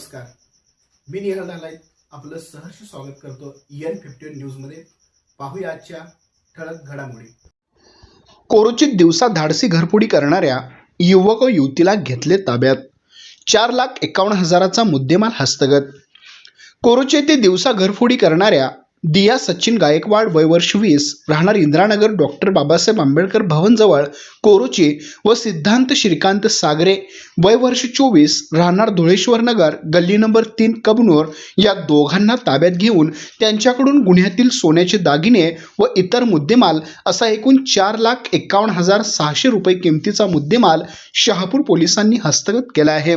नमस्कार. मी निहाल नालाय आपलं सहर्ष स्वागत करतो एन फिफ्टीन न्यूजमध्ये पाहूया आजच्या ठळक घडामोडी. कोरोचित दिवसा धाडसी घरफोडी करणाऱ्या युवक व युवतीला घेतले ताब्यात. चार लाख एकावन्न हजाराचा मुद्देमाल हस्तगत. कोरोचे ते दिवसा घरफोडी करणाऱ्या दिया सचिन गायकवाड वय वर्ष वीस राहणार इंदिरानगर डॉक्टर बाबासाहेब आंबेडकर भवनजवळ कोरोची व सिद्धांत श्रीकांत सागरे. वय वर्ष चोवीस राहणार धुळेश्वर नगर गल्ली नंबर तीन कबनूर या दोघांना ताब्यात घेऊन त्यांच्याकडून गुन्ह्यातील सोन्याचे दागिने व इतर मुद्देमाल असा एकूण चार लाख एकावन्न हजार सहाशे रुपये किमतीचा मुद्देमाल शहापूर पोलिसांनी हस्तगत केला आहे.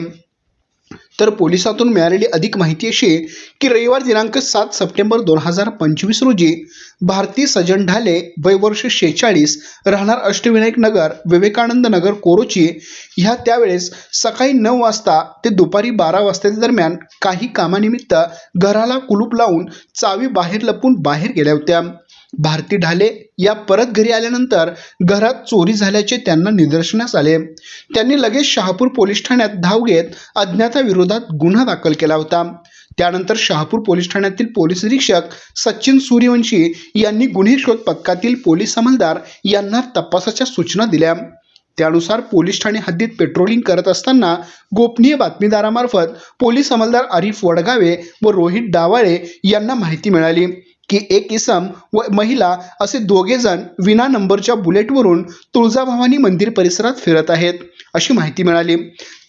तर पोलिसातून मिळालेली अधिक माहिती अशी आहे की रविवार दिनांक सात सप्टेंबर दोन हजार पंचवीस रोजी भारती सजन ढाले वय वर्ष शेहेचाळीस राहणार अष्टविनायक नगर विवेकानंद नगर कोरोची ह्या त्यावेळेस सकाळी नऊ वाजता ते दुपारी बारा वाजताच्या दरम्यान काही कामानिमित्त घराला कुलूप लावून चावी बाहेर लपून बाहेर गेल्या होत्या. भारती ढाले या परत घरी आल्यानंतर घरात चोरी झाल्याचे त्यांना निदर्शनास आले. त्यांनी लगेच शहापूर पोलीस ठाण्यात धाव घेत अज्ञाताविरोधात गुन्हा दाखल केला होता. त्यानंतर शहापूर पोलीस ठाण्यातील पोलीस निरीक्षक सचिन सूर्यवंशी यांनी गुन्हे शोध पथकातील पोलीस अंमलदार यांना तपासाच्या सूचना दिल्या. त्यानुसार पोलीस ठाणे हद्दीत पेट्रोलिंग करत असताना गोपनीय बातमीदारामार्फत पोलीस अंमलदार आरिफ वडगावे व रोहित डावाळे यांना माहिती मिळाली. की एक इसम व महिला असे दोघे जण विना नंबरच्या बुलेटवरून तुळजाभवानी मंदिर परिसरात फिरत आहेत अशी माहिती मिळाली.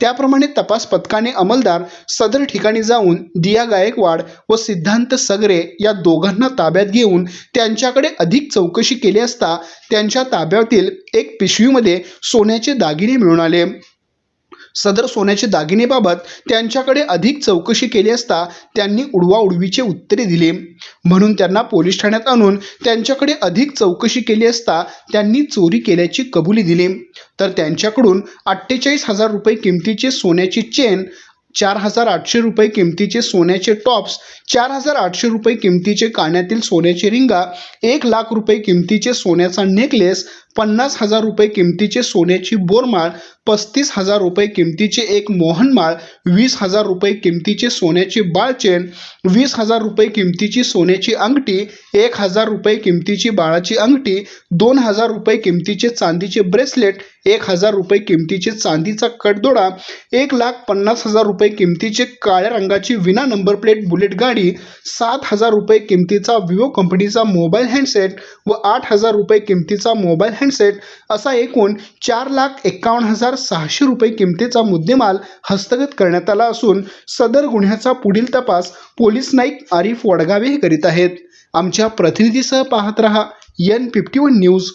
त्याप्रमाणे तपास पथकाने अंमलदार सदर ठिकाणी जाऊन दिया गायकवाड व सिद्धांत सगरे या दोघांना ताब्यात घेऊन त्यांच्याकडे अधिक चौकशी केली असता त्यांच्या ताब्यातील एक पिशवीमध्ये सोन्याचे दागिने मिळून आले. सदर सोन्याचे दागिनेबाबत त्यांच्याकडे अधिक चौकशी केली असता त्यांनी उडवाउडवीचे उत्तरे दिले. म्हणून त्यांना पोलीस ठाण्यात आणून त्यांच्याकडे अधिक चौकशी केली असता त्यांनी चोरी केल्याची कबुली दिली. तर त्यांच्याकडून अठ्ठेचाळीस हजार रुपये किमतीचे सोन्याची चेन चार हजार आठशे रुपये किमतीचे सोन्याचे टॉप्स चार हजार आठशे रुपये किमतीचे काण्यातील सोन्याचे रिंगा एक लाख रुपये किमतीचे सोन्याचा नेकलेस पन्नास हजार रुपये किमतीचे सोन्याची बोरमाळ पस्तीस हजार रुपये किमतीचे एक मोहनमाळ वीस हजार रुपये किमतीचे सोन्याचे बाळचेन वीस हजार रुपये किमतीची सोन्याची अंगठी एक हजार रुपये किमतीची बाळाची अंगठी दोन हजार रुपये किमतीचे चांदीचे ब्रेसलेट एक हजार रुपये किमतीचे चांदीचा कडदोडा एक लाख पन्नास हजार रुपये किमतीचे काळ्या रंगाची विना नंबर प्लेट बुलेट गाडी सात हजार रुपये किमतीचा विवो कंपनीचा मोबाईल हँडसेट व आठ हजार रुपये किमतीचा मोबाईल हँडसेट असा एकूण चार लाख एक्कावन्न हजार सहाशे रुपये किमतीचा मुद्देमाल हस्तगत करण्यात आला असून सदर गुन्ह्याचा पुढील तपास पोलीस नाईक आरिफ वडगावे हे करीत आहेत. आमच्या प्रतिनिधीसह पाहत रहा एन फिफ्टी वन न्यूज